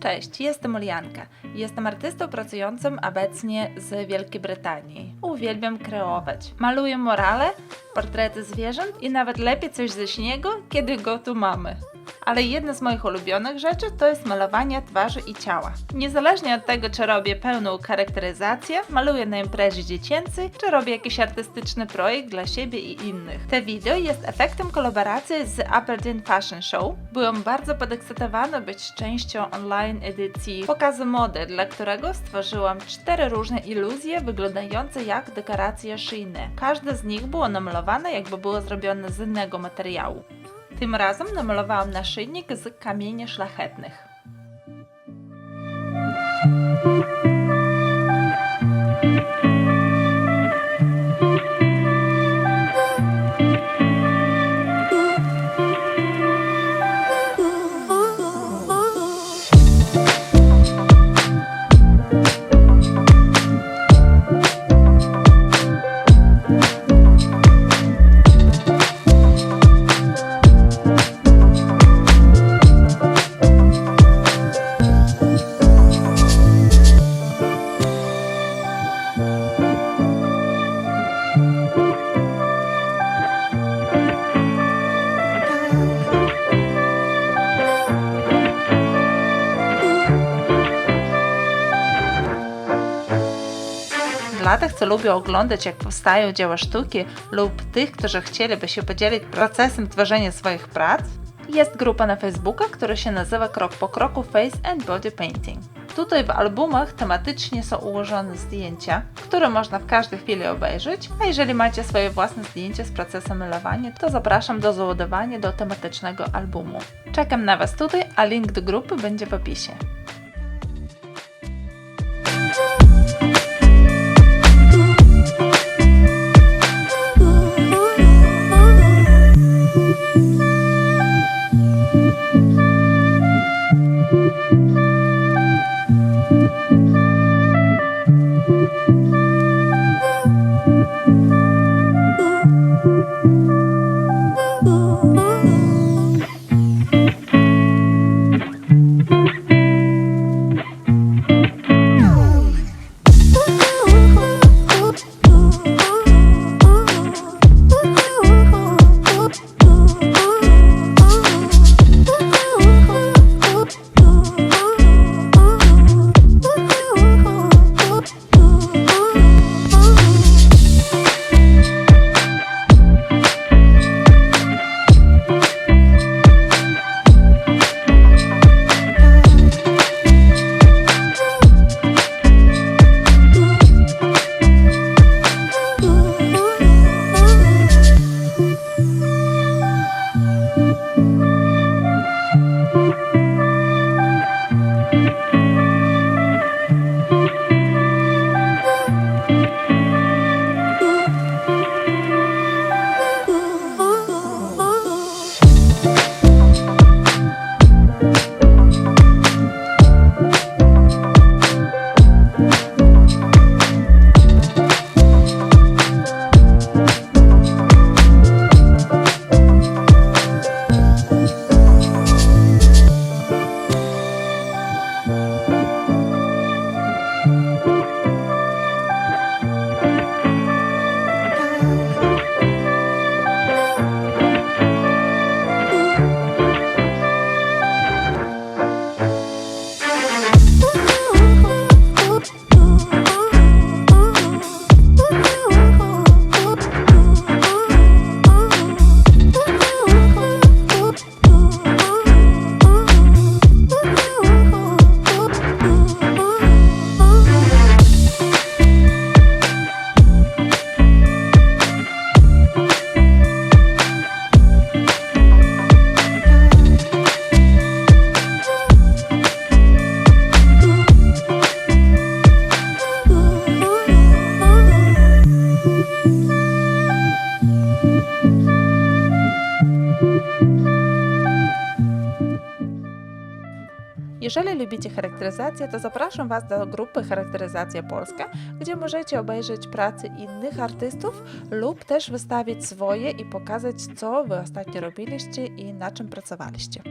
Cześć, jestem Ulianka. Jestem artystą pracującym obecnie z Wielkiej Brytanii. Uwielbiam kreować. Maluję morale, portrety zwierząt i nawet lepiej coś ze śniegu, kiedy go tu mamy. Ale jedna z moich ulubionych rzeczy to jest malowanie twarzy i ciała. Niezależnie od tego, czy robię pełną charakteryzację, maluję na imprezie dziecięcej, czy robię jakiś artystyczny projekt dla siebie i innych. Te wideo jest efektem kolaboracji z Aberdeen Fashion Show. Byłam bardzo podekscytowana być częścią online edycji pokazu mody, dla którego stworzyłam cztery różne iluzje wyglądające jak dekoracje szyjne. Każda z nich była namalowana jakby było zrobione z innego materiału. Tym razem namalowałam naszyjnik z kamieni szlachetnych. Dla tych, co lubią oglądać, jak powstają dzieła sztuki, lub tych, którzy chcieliby się podzielić procesem tworzenia swoich prac, jest grupa na Facebooka, która się nazywa Krok po kroku Face and Body Painting. Tutaj w albumach tematycznie są ułożone zdjęcia, które można w każdej chwili obejrzeć, a jeżeli macie swoje własne zdjęcia z procesem malowania, to zapraszam do załadowania do tematycznego albumu. Czekam na Was tutaj, a link do grupy będzie w opisie. Jeżeli lubicie charakteryzację, to zapraszam Was do grupy Charakteryzacja Polska, gdzie możecie obejrzeć prace innych artystów lub też wystawić swoje i pokazać, co Wy ostatnio robiliście i na czym pracowaliście.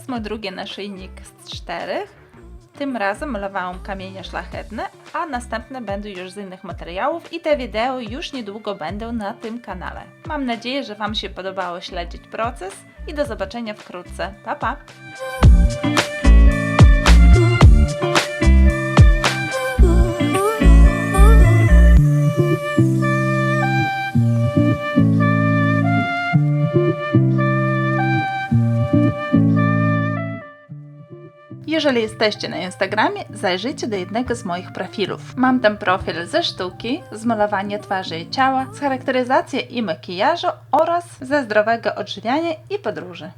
To jest mój drugi naszyjnik z czterech. Tym razem malowałam kamienie szlachetne, a następne będą już z innych materiałów i te wideo już niedługo będą na tym kanale. Mam nadzieję, że Wam się podobało śledzić proces i do zobaczenia wkrótce. Pa pa! Jeżeli jesteście na Instagramie, zajrzyjcie do jednego z moich profilów. Mam tam profil ze sztuki, z malowania twarzy i ciała, z charakteryzacji i makijażu oraz ze zdrowego odżywiania i podróży.